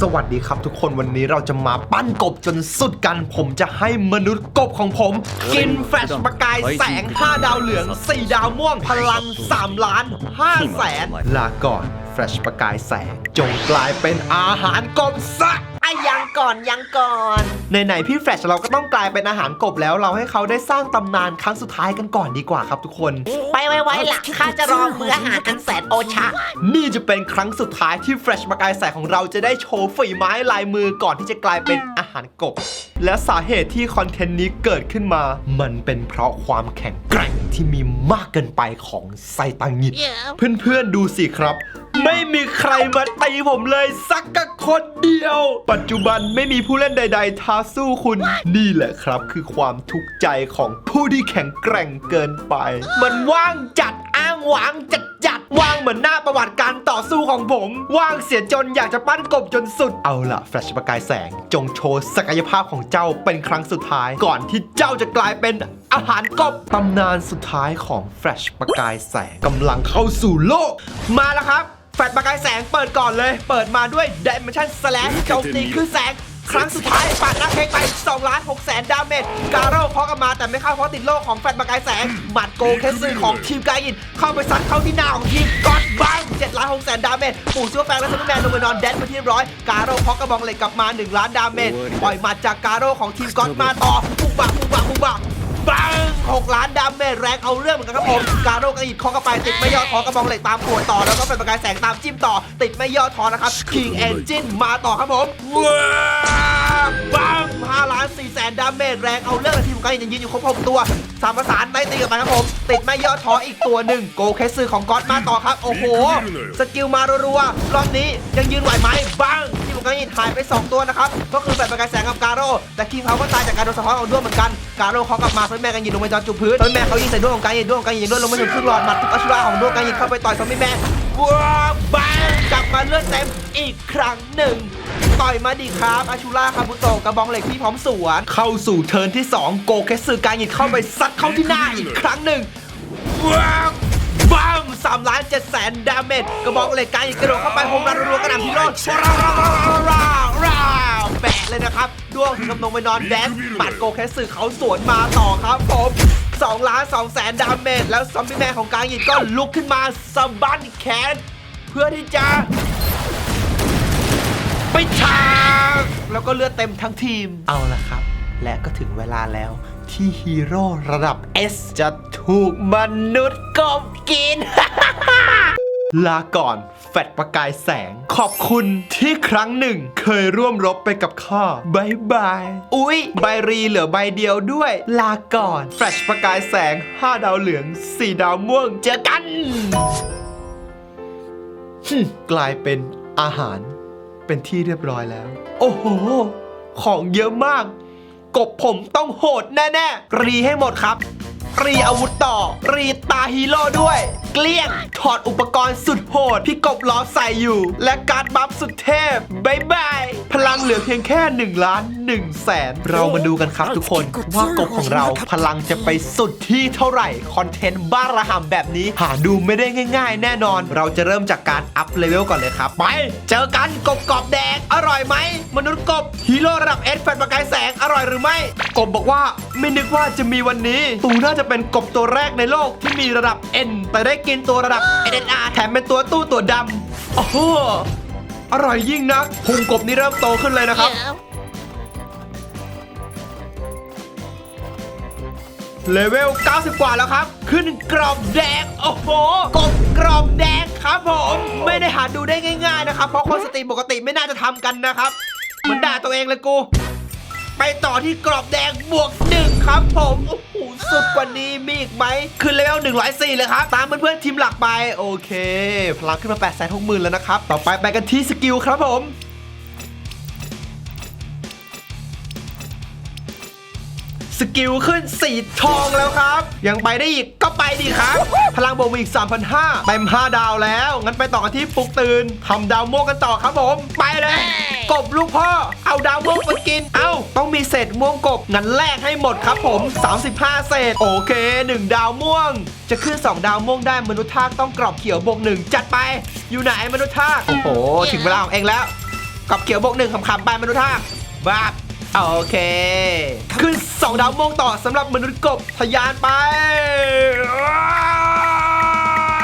สวัสดีครับทุกคนวันนี้เราจะมาปั้นกบจนสุดกัน ผมจะให้มนุษย์กบของผม กินแฟลชประกายแสง 5 ดาวเหลือง 4 ดาวม่วงพลัง 3 ล้าน5แสนลาก่อนแฟลชประกายแสง จงกลายเป็นอาหารกบซะ อะยังก่อนยังก่อนไหนๆพี่แฟลชเราก็ต้องกลายเป็นอาหารกบแล้วเราให้เขาได้สร้างตำนานครั้งสุดท้ายกันก่อนดีกว่าครับทุกคน ไปไวๆล่ะข้าจะรอมืออาหารอันแสนโอชะ นี่จะเป็นครั้งสุดท้ายที่แฟลชประกายแสงของเราจะได้โชว์ฝีไม้ลายมือก่อนที่จะกลายเป็นอาหารกบ และสาเหตุที่คอนเทนต์นี้เกิดขึ้นมา มันเป็นเพราะความแข็งแกร่งที่มีมากเกินไปของไซตังงิด เพื่อนๆดูสิครับ ไม่มีใครมาตีผมเลยสักกะคนเดียว ปัจจุบันไม่มีผู้เล่นใด ๆ ท้าสู้คุณ นี่แหละครับ คือความทุกข์ใจของผู้ที่แข็งแกร่งเกินไป มันว่างจัดอ้างหวางจัดจัดว่างเหมือนหน้าประวัติการต่อสู้ของผม ว่างเสียจนอยากจะปั้นกบจนสุด เอาล่ะ แฟลชประกายแสง จงโชว์ศักยภาพของเจ้าเป็นครั้งสุดท้าย ก่อนที่เจ้าจะกลายเป็นอาหารกบตำนานสุดท้ายของแฟลชประกายแสงกำลังเข้าสู่โลก มาแล้วครับ แฟลชประกายแสงเปิดก่อนเลย เปิดมาด้วย Dimension Slash โจมตีคือแสงครั้งสุดท้ายปาดนักเค้กไป2ล้าน6แสนดาเมจการโร่เคาะกันมาแต่ไม่เข้าเพราะติดโลกของแฟลชประกายแสงหมัดโกเคสซึของทีมกายิน เข้าไปซัดเข้าที่หน้าของทีมกอดบัง7ล้าน6แสนดาเมจปู่ซูเปอร์แฟงและซูเปอร์แมนลงไปนอนแดนไปที่เรียบร้อยการโร่เคาะกระบองเหล็กกลับมา 1 ล้านดาเมจปล่อยหมัดจากการโร่ของทีมกอดมาต่อปุกบักปุกบักปุกบัก ปัง6ล้านดาเมจแรงเอาเรื่องเหมือนกันครับผมการโรกระอิดคอกระไปติดไม่ย่อท้อกระบองเหล็กตามปวดต่อแล้วก็เป็นประกายแสงตามจิ้มต่อ ติดไม่ย่อท้อนะครับ King Engine มาต่อครับผมว้าวปัง5ล้าน4แสนดาเมจแรงเอาเรื่องและทีมของการยังยืนอยู่ครบหกตัวสามประสานไม่ตีกันไปครับผม ติดไม่ย่อท้ออีกตัวหนึ่งโกเคสซอของก๊อตมาต่อครับโอ้โหสกิลมารัวๆรอบนี้ยังยืนไหวไหมบ้างทีมของ การยินหายไป 2 ตัวนะครับ ก็คือแบบประกายแสงกับการโร่แต่คิงเขาก็ตายจากการโดนสะท้อนของด้วงเหมือนกัน การโร่เขากลับมาเซนแมนกันยิงลงไปจอจุบพื้นเซนแมนเขายิงใส่ด้วงของการยิงด้วงการยิงด้วงลงมาถึงครึ่งหลอดหมัดทุกอัชราของด้วงการยิงเข้าไปต่อยซอมบี้แมนว้าวบ้างกลับมาเลือดเต็มอีกครั้งหนึ่งต่อยมาดิครับอาชูล่าคาบุโตกระบองเหล็กที่พร้อมสวน เข้าสู่เทิร์นที่ 2 โกเคสึการยิงเข้าไปซัดเข้าที่หน้าอีกครั้งหนึ่งว้าว บ้ามสามล้านเจ็ดแสนดาเมจกระบอกเหล็กการยิงกระโดดเข้าไปโฮมรันรัวกระหน่ำพิโรธราวราวราวราวราวแปะเลยนะครับด้วงถึงกำลงไปนอนแดนซ์ปัดโกแคสสึเขาสวนมาต่อครับผม2ล้าน2แสนดาเมจแล้วซอมบี้แมนของการยิงก็ลุกขึ้นมาสะบั้นแขน เพื่อที่จะ ไปฉากแล้วก็เลือดเต็มทั้งทีมเอาละครับ และก็ถึงเวลาแล้ว ที่ฮีโร่ระดับ S จะถูกมนุษย์กบกิน ลาก่อนแฟดประกายแสง ขอบคุณที่ครั้งหนึ่ง เคยร่วมรบไปกับข้าบายบาย อุ๊ย ใบรีเหลือใบเดียวด้วย ลาก่อนแฟลชประกายแสง 5 ดาวเหลือง 4 ดาวม่วงเจอกันฮึ่มกลายเป็นอาหารเป็นที่เรียบร้อยแล้ว โอ้โห ของเยอะมาก กบผมต้องโหดแน่ๆรีให้หมดครับ รีอาวุธต่อ รีตาฮีโร่ด้วย เกลี้ยง ถอดอุปกรณ์สุดโหด พี่กบล้อใส่อยู่ และการ์ดบัฟสุดเทพบายบาย พลังเหลือเพียงแค่ 1 ล้าน1แสน เรามาดูกันครับทุกคน ว่ากบของเราพลังจะไปสุดที่เท่าไหร่ คอนเทนต์บ้าระห่ำแบบนี้หาดูไม่ได้ง่าย ๆ แน่นอน เราจะเริ่มจากการอัพเลเวลก่อนเลยครับ ไป เจอกันกบกรอบแดงอร่อยไหมมนุษย์กบฮีโร่ระดับเอสแฟนประกายแสงอร่อยหรือไม่ กบบอกว่าไม่นึกว่าจะมีวันนี้ ตูน่าจะเป็นกบตัวแรกในโลกที่มีระดับ N แต่ได้กินตัวระดับ NR แถมเป็นตัวตู้ตัวดำโอ้โหอร่อยยิ่งนักพุงกบนี่เริ่มโตขึ้นเลยนะครับ เลเวล 90 กว่าแล้วครับ ขึ้นกรอบแดง โอ้โห กบกรอบแดงครับผม ไม่ได้หาดูได้ง่าย ๆ นะครับ เพราะคนสตรีมปกติไม่น่าจะทำกันนะครับมือนด่าตัวเองเลยกู ไปต่อที่กรอบแดงบวกหนึ่งครับผมโอ้โหสุดกว่านี้มีอีกไหมขึ้นเลเวล104เลยครับ ตามเพื่อนๆทีมหลักไป โอเค พลังขึ้นมา8 6 0 0 0 0แล้วนะครับ ต่อไปไปกันที่สกิลครับผมสกิลขึ้นสีทองแล้วครับ ยังไปได้อีกก ไปดีครับ พลังบวกมาอีก 3,500เต็ม5 ดาวแล้ว งั้นไปต่อกันที่ฟุกตื่นทำดาวม่วงกันต่อครับผม ไปเลย กบลูกพ่อ เอาดาวม่วงไปกิน เอ้า ต้องมีเศษม่วงกบ งั้นแลกให้หมดครับผม 35 เศษ โอเค 1 ดาวม่วง จะขึ้น 2 ดาวม่วงได้มนุษย์ทากต้องกรอบเขียวบวกหนึ่งจัดไป อยู่ไหนมนุษย์ทาก โอ้โห ถึงเวลาของเองแล้วกับเขียวบวกหนึ่งขำๆไปมนุษย์ท่าบ้าบ โอเค ขึ้น2ดาวโมงต่อสำหรับมนุษย์กบทะยานไปอ้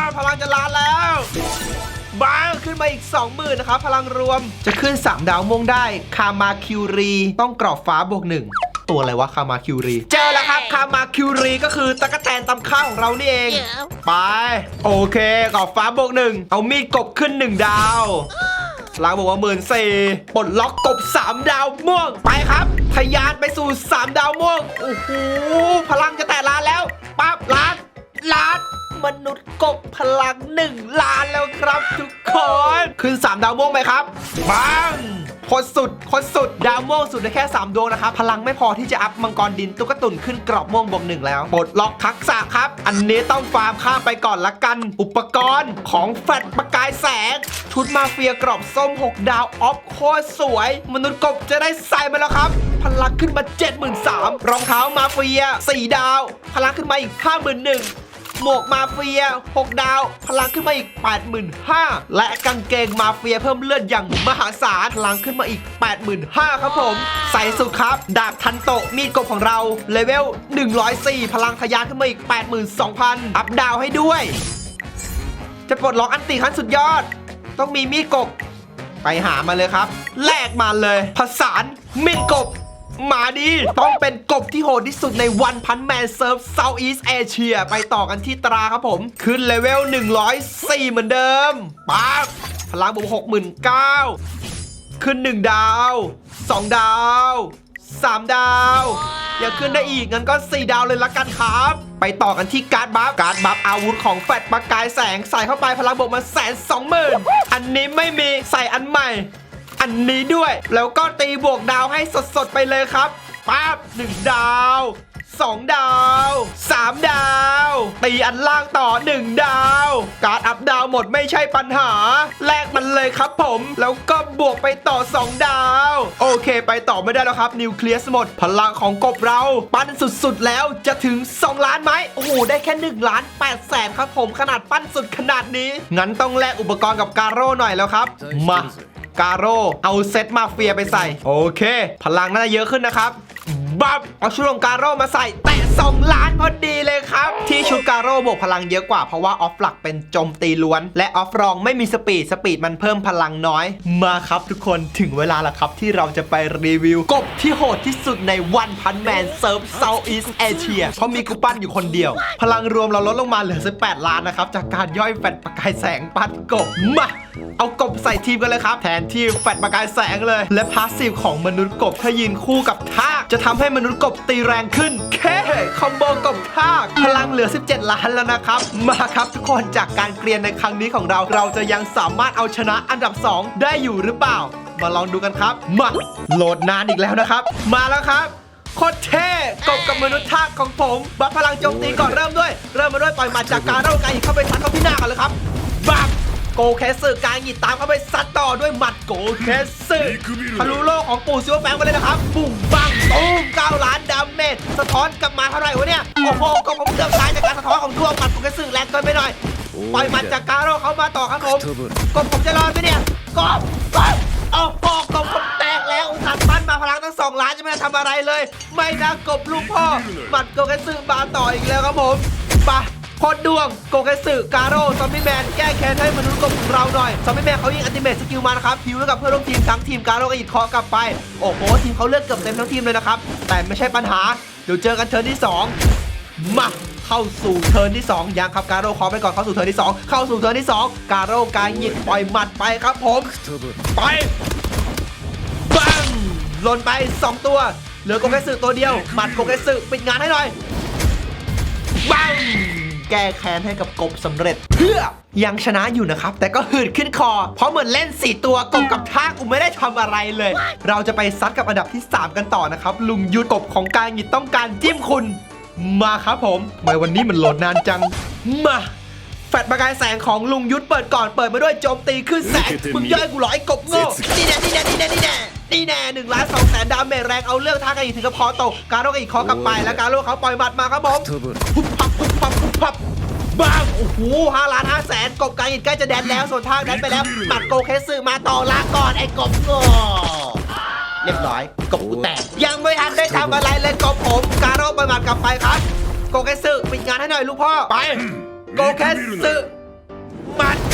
าวพลังจะล้านแล้วบ้างขึ้นมาอีก 20,000นะครับพลังรวมจะขึ้น 3 ดาวโมงได้ คามาคิวรี ต้องกรอบฟ้าบวกหนึ่งตัวอะไรวะคามาคิวรี เจอแล้วครับคามาคิวรีก็คือตะกแตนตำข้าวของเรานี่เอง ไป โอเคกรอบฟ้าบวกหนึ่งเอามีดกบขึ้น 1 ดาว ล้างบอกว่าหมื่นสี่ปลดล็อกกบ 3 ดาวม่วงไปครับทะยานไปสู่ 3 ดาวม่วงโอ้โหพลังจะแตะล้านแล้วปั๊บล้านล้านมนุษย์กบพลัง1ล้านแล้วครับทุกคน ขึ้น 3 ดาวม่วงไหมครับบัง โคตรสุดโคตรสุด ดาวม่วงสุดได้แค่ 3 ดวงนะครับ พลังไม่พอที่จะอัพมังกรดินตุ๊กตุนขึ้นกรอบม่วงบวกหนึ่งแล้วปลดล็อกทักษะครับ อันนี้ต้องฟาร์มข้ามไปก่อนละกัน อุปกรณ์ของแฟลตประกายแสง ชุดมาเฟียกรอบส้ม 6 ดาวออฟโคตรสวย มนุษย์กบจะได้ใส่มาแล้วครับ พลังขึ้นมา 73,000รองเท้ามาเฟีย 4 ดาว พลังขึ้นมาอีก 51,000 หมวกมาเฟีย 6 ดาว พลังขึ้นมาอีก 85,000 และกางเกงมาเฟียเพิ่มเลือดอย่างมหาศาลพลังขึ้นมาอีก 85,000 ครับผม ใส่สุดครับ ดาบทันโตะมีดกบของเราเลเวล 104 พลังทะยานขึ้นมาอีก 82,000 อัพดาวให้ด้วย จะปลดล็อกอันติขั้นสุดยอด ต้องมีมีดกบไปหามาเลยครับ แลกมาเลย ผสานมีดกบ มาดี ต้องเป็นกบที่โหดที่สุดในวันพันแมนเซิร์ฟเซาท์อีสเอเชียไปต่อกันที่ตราครับผม ขึ้นเลเวล 104 เหมือนเดิมปั๊บพลังบวก69,000ขึ้น 1 ดาว 2 ดาว 3 ดาวอย่าขึ้นได้อีกงั้นก็ 4 ดาวเลยละกันครับ ไปต่อกันที่การ์ดบัฟการ์ดบัฟอาวุธของแฟดประกายแสงใส่เข้าไปพลังบวกมาแสนสองหมื่นอันนี้ไม่มีใส่อันใหม่ อันนี้ด้วย แล้วก็ตีบวกดาวให้สดๆไปเลยครับปั๊บหนึ่งดาว2 ดาว 3 ดาว ตีอันล่างต่อ 1 ดาว การ์ดอัพดาวหมดไม่ใช่ปัญหา แลกมันเลยครับผม แล้วก็บวกไปต่อ 2 ดาว โอเค ไปต่อไม่ได้แล้วครับ นิวเคลียสหมด พลังของกบเรา ปั้นสุดๆแล้วจะถึง 2 ล้านไหมโอ้โห ได้แค่1ล้าน8แสนครับผมขนาดปั้นสุดขนาดนี้ งั้นต้องแลกอุปกรณ์กับการโร่หน่อยแล้วครับ มา กาโร่เอาเซตมาเฟียไปใส่ โอเค พลังน่าจะเยอะขึ้นนะครับบับเอาชุดของการโร่มาใส่ แตะ2ล้านพอดีเลยครับ ที่ชุดการโร่บวกพลังเยอะกว่าเพราะว่าออฟหลักเป็นโจมตีล้วน และออฟรองไม่มีสปีด สปีดมันเพิ่มพลังน้อย มาครับทุกคนถึงเวลาแล้วครับ ที่เราจะไปรีวิว กบที่โหดที่สุดในวันพันแมนเซิร์ฟเซาท์อีสเอเชียเพราะมีกูปั้นอยู่คนเดียว พลังรวมเราลดลงมาเหลือ 18 ล้านนะครับ จากการย่อยแฟนประกายแสงปั้นกบมา เอากบใส่ทีมกันเลยครับ แทนที่แฟดประกายแสงเลย และพาสซีฟของมนุษย์กบถ้ายืนคู่กับทาก จะทำให้มนุษย์กบตีแรงขึ้นแค่คอมโบกบทาก พลังเหลือ 17 ล้านแล้วนะครับ มาครับทุกคนจากการเกรียนในครั้งนี้ของเรา เราจะยังสามารถเอาชนะอันดับ 2 ได้อยู่หรือเปล่า มาลองดูกันครับ มาโหลดนานอีกแล้วนะครับ มาแล้วครับโคตรเท่กบกับมนุษย์ทากของผมบัฟพลังโจมตีก่อนเริ่มด้วย เริ่มมาด้วยปล่อยมาจากการเร่าไกลเข้าไปซัดเข้าที่หน้ากันเลยครับบัฟ โกเคสึกางหยิบตามเข้าไปซัดต่อด้วยหมัดโกเคสึทะลุโลกของปู่ซิวแฟงไปเลยนะครับบุ้งบังตูม9ล้านดาเมจสะท้อนกลับมาเท่าไหร่วะเนี่ย โอ้โหก็ผมเกือบตายจากการสะท้อนของดวงหมัดโกเคสึแรงเกินไปหน่อยปล่อยหมัดจากการโร่เข้ามาต่อครับผมกบผมจะรอดไหมเนี่ยกบกบโอ้โหกบผมแตกแล้วอุตส่าห์ปั้นมาพลังทั้งสองล้านจะไม่ได้ทำอะไรเลย ไม่นะกบลูกพ่อหมัดโกเกสึมาต่ออีกแล้วครับผมไปะโคตรดวงโกเกสึกาโร่ซอมบี้แมนแก้แค้นให้มนุษย์กบของเราหน่อยซอมบี้แมนเขายิงอัลติเมทสกิลมานะครับฮิวให้กับเพื่อนร่วมทีมทั้งทีมกาโร่กับอีกคอกลับไป โอ้โหทีมเขาเลือดเกือบเต็มทั้งทีมเลยนะครับ แต่ไม่ใช่ปัญหา เดี๋ยวเจอกันเทิร์นที่สองมาเข้าสู่เทิร์นที่2ยังครับการโร่ขอไปก่อนเข้าสู่เทิร์นที่ 2 เข้าสู่เทิร์นที่ 2 การโร่การหยิบปล่อยหมัดไปครับผมไปบังหล่นไป 2 ตัว เหลือโกเกสึตัวเดียวหมัดโกเกสึปิดงานให้หน่อยบัง แก้แค้นให้กับกบสำเร็จ เพื่อยังชนะอยู่นะครับ แต่ก็หืดขึ้นคอ เพราะเหมือนเล่น 4 ตัวกบกับทากกูไม่ได้ทำอะไรเลย เราจะไปซัดกับอันดับที่ 3 กันต่อนะครับ ลุงยุทธกบของการหยิบต้องการจิ้มคุณ มาครับผมทำไมวันนี้มันโหลดนานจังมาแฟดประกายแสงของลุงยุทธเปิดก่อนเปิดมาด้วยโจมตีขึ้นแสงมึงย่อยกูเหรอไอ้กบโง่นี่แน่นี่แน่นี่แน่นี่แน่นี่แน่หนึ่งล้านสองแสนดาเมจแรงเอาเรื่องท่ากันอีกถึงกับคอตกการโลกบอีกคอกลับไปแล้วการโลกเขาปล่อยหมัดมาครับผมพุ บพับพุบพับพุบพับบ้างโอ้โหห้าล้านห้าแสนกบการยินใกล้จะแดนแล้วส่วนทางแดนไปแล้วตัดโกเคสึมาต่อลาก่อนไอ้กบโง่เรียบร้อยกบกูแตกยังไม่ทันได้ทำอะไรเลยกบผม การโร่ประมาทกลับไปครับโกเคสึปิดงานให้หน่อยลูกพ่อไปโกเคสึมัดโกเคสึก็ผม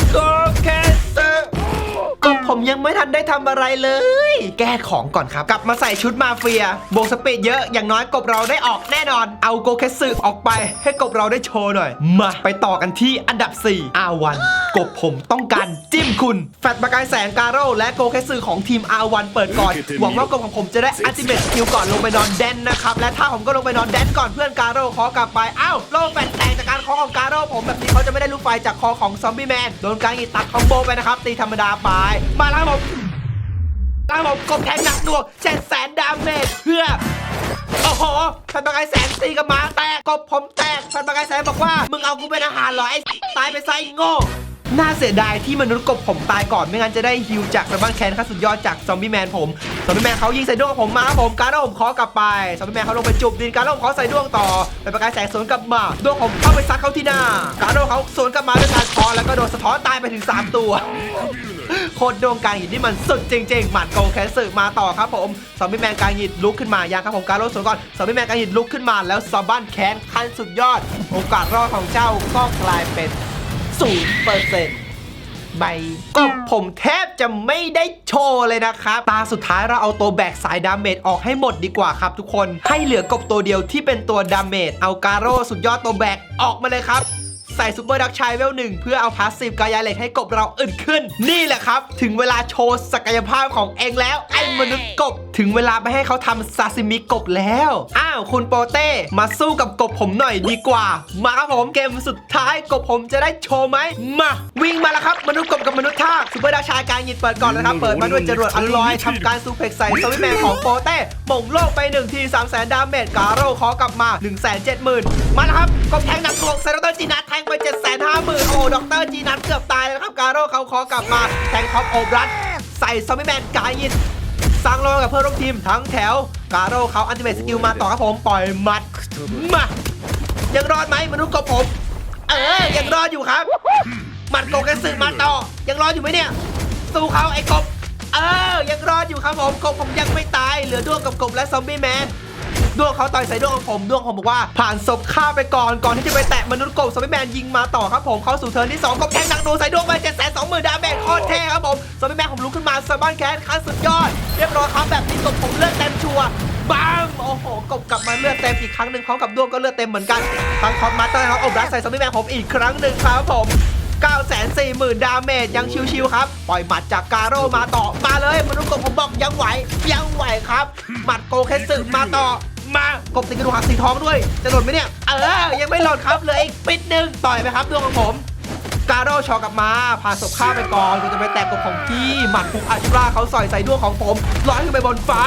ยังไม่ทันได้ทำอะไรเลย แก้ของก่อนครับ กลับมาใส่ชุดมาเฟียโบกสเปดเยอะอย่างน้อยกบเราได้ออกแน่นอน เอาโกเคสึออกไป ให้กบเราได้โชว์หน่อย มาไปต่อกันที่อันดับ4 R1 กบผมต้องการจิ คุณ แฟตประกายแสงการโร่และโกเคสึของทีม R1 เปิดก่อน หวังว่ากบของผมจะได้อัลติเมทสกิลก่อนลงไปนอนแดนนะครับ และถ้าผมก็ลงไปนอนแดนก่อนเพื่อนการโร่ขอกลับไป อ้าวโล่แฟตแตกจากการเคอของการโร่ผมแบบนี้เขาจะไม่ได้ลูกไฟจากคอของซอมบี้แมนโดนการอีตัดคอมโบไปนะครับตีธรรมดาไป มาแล้วครับผมตามผมกบแทงหนักหน่วงเจ็ดแสนดาเมจเพื่อโอ้โหพันประกายแสงตีกับหมาแตกกบผมแตกพันประกายแสงบอกว่า มึงเอากูเป็นอาหารเหรอไอ้ตายไปไซโง่ น่าเสียดายที่มนุษย์กบผมตายก่อนไม่งั้นจะได้ฮิวจากระบ้านแคนขั้นสุดยอดจากซอมบี้แมนผมซอมบี้แมนเขายิงใส่ดวงผมมาครับผมการ์ดผมขอกลับไปซอมบี้แมนเขาลงไปจุบดินการ์ดผมขอใส่ดวงต่อเป็นประกายแสงสวนกลับมาดวงผมเข้าไปซัดเขาที่หน้าการ์ดเขาสวนกลับมาด้วยการคอแล้วก็โดนสะท้อนตายไปถึงสามตัวโคตรโดงกางหินนี่มันสุดจริงๆหมัดโกงแคสสึมาต่อครับผมซอมบี้แมนกางหินลุกขึ้นมายังครับผมการโลสวนก่อนซอมบี้แมนกางหินลุกขึ้นมาแล้วซอมบ้านแคนขั้นสุดยอด โอกาสรอดของเจ้าก็กลายเป็น ศูนย์เปอร์เซ็นต์ใบก็ผมแทบจะไม่ได้โชว์เลยนะครับ ตาสุดท้ายเราเอาตัวแบกสายดาเมจออกให้หมดดีกว่าครับทุกคน ให้เหลือกบตัวเดียวที่เป็นตัวดาเมจเอาการโร่สุดยอดตัวแบกออกมาเลยครับ ใส่ซูเปอร์ดักชัยเวลหนึ่งเพื่อเอาพาสซีฟกายาเหล็กให้กบเราอึดขึ้น นี่แหละครับ ถึงเวลาโชว์ศักยภาพของเองแล้วไอ้มนุษย์กบถึงเวลาไปให้เขาทำซาซิมิกบแล้ว อ้าว คุณโปเต้ มาสู้กับกบผมหน่อยดีกว่า มาครับผมเกมสุดท้ายกบผมจะได้โชว์ไหมมา วิ่งมาแล้วครับ มนุษย์กบกับมนุษย์ทากซูเปอร์ดักชัยการยินเปิดก่อนนะครับ เปิดมาด้วยจรวดอัลลอยทำการซูเพกใส่ซอมบี้แมนของโปเต้หม่งโลกไป1ที3 0 0 0 0 0ดาเมจกาโร่ขอกลับมา1 7 0 0 0 0มาแล้วครับกบแทงหนักหน่วงใส่ดรจีนัทแทงไป7 5 0 0 0 0โอ้ดรจีนัทเกือบตายแล้วนะครับกาโร่เขาขอกลับมาแทงท็อปโอบรัสใส่ซอมบี้แมนกายิน สร้างโลกับเพื่อนร่วมทีมทั้งแถวกาโร่เขาอันติเมทสกิลมาต่อครับผมปล่อยหมัดมายังรอดไหมมนุษย์กบผม เออยังรอดอยู่ครับหมัดโกกระสือมาต่อ ยังรอดอยู่ไหมเนี่ยสู้เขาไอ้กบเออยังรอดอยู่ครับผมกบผมยังไม่ตายเหลือด้วงกับกบและซอมบี้แมน ด้วงเขาต่อยใส่ด้วงของผมด้วงผมบอกว่าผ่านศพฆ่าไปก่อนก่อนที่จะไปแตะมนุษย์กบซอมบี้แมนยิงมาต่อครับผมเข้าสู่เทิร์นที่2กบแทงหนักหนูใส่ด้วงไปเจ็ดแสนสองหมื่นดาเมจโคตรเท่ครับผมซอมบี้แมนผมลุกขึ้นมาสบ้านแคสขั้นสุดยอดเรียบร้อยครับแบบนี้กบผมเลือดเต็มชัวร์บ้ามโอ้โหกบกลับมาเลือดเต็มอีกครั้งหนึ่งพร้อมกับด้วงก็เลือดเต็มเหมือนกันทั้งคอมมาสเตอร์ครับอบรักใส่ซอมบี้แมนผมอีกครั้งหนึ่งครับผม940,000 ดาเมจยังชิวๆครับ ปล่อยหมัดจากการโร่มาต่อมาเลยมนุษย์กบผมบอกยังไหวยังไหวครับ หมัดโกเคสึมาต่อ มา กบติดกระดูกหักสีทองด้วย จะหล่นไหมเนี่ย เออ ยังไม่หล่นครับเหลืออีกปิดหนึ่งต่อยไปครับดวงของผม การโร่ชอกลับมาพาศพข้าไปก่อนกูจะไปแตะกบของพี่หมัดพุกอาชุราเขาสอยใส่ดวงของผมลอยขึ้นไปบนฟ้า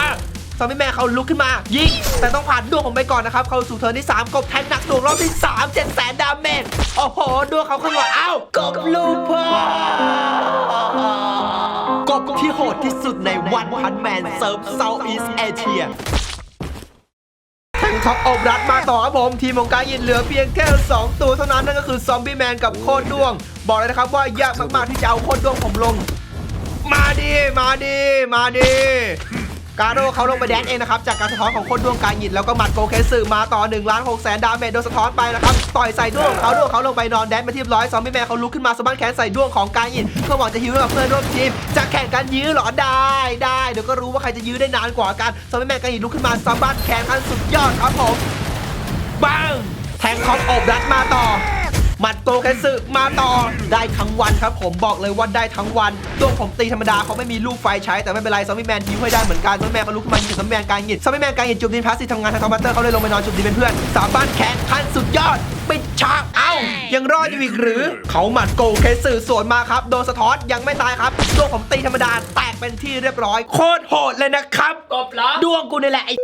ซอมบี้แม่เขาลุกขึ้นมา ยิง แต่ต้องผ่านดวงผมไปก่อนนะครับ เขาสู่เทิร์นที่ 3 กบแทงหนักหน่วงรอบที่ 3 7แสนดาเมจ โอ้โห ดวงเขาขึ้นมาอ้าวกบลูกพ่อกบที่โหดที่สุดในวันพันแมนเซิร์ฟเซาท์อีสเอเชีย ท็อปอบรัดมาต่อครับผม ทีมของกายยินเหลือเพียงแค่ 2 ตัวเท่านั้นนั่นก็คือซอมบี้แมนกับโคตรด้วง บอกเลยนะครับว่ายากมากๆที่จะเอาโคตรด้วงผมลง มาดีมาดีมาดี การโร่เขาลงไปแดนเองนะครับ จากการสะท้อนของคนดวงการหยินแล้วก็หมัดโกเคสึมาต่อ1ล้าน6แสนดาเมจโดนสะท้อนไปนะครับต่อยใส่ด้วงเขาด้วงเขาลงไปนอนแดนไปที่เรียบร้อยซอมบี้แมนเขาลุกขึ้นมาสะบั้นแขนใส่ด้วงของการหยินเพื่อหวังจะฮิวให้กับเพื่อนร่วมทีมจะแข่งกันยื้อเหรอได้ได้เดี๋ยวก็รู้ว่าใครจะยื้อได้นานกว่ากันซอมบี้แมนการหยินลุกขึ้นมาสะบั้นแขนขั้นสุดยอดครับผมปังแทงคอมอบรัดมาต่อ หมัดโตแคสึมาต่อได้ทั้งวันครับผมบอกเลยว่าได้ทั้งวันตัวผมตีธรรมดาเขาไม่มีลูกไฟใช้แต่ไม่เป็นไรซอมบี้แมนยิงให้ได้เหมือนกันซอมบี้แมนเขาลุกขึ้นมายิงซอมบี้แมนกลางหยิดซอมบี้แมนกลางหยิดจุดดินพลาสติกทำงานทางคอมพิวเตอร์เขาเลยลงไปนอนจุดดินเป็นเพื่อนสามบ้านแข่งขั้นสุดยอดปิดฉากเอ้ายังรอดอยู่อีกหรือเขาหมัดโกเคสึสวนมาครับโดนสะท้อนยังไม่ตายครับตัวผมตีธรรมดาแตกเป็นที่เรียบร้อยโคตรโหดเลยนะครับกบเหรอดวงกูนี่แหละไอ้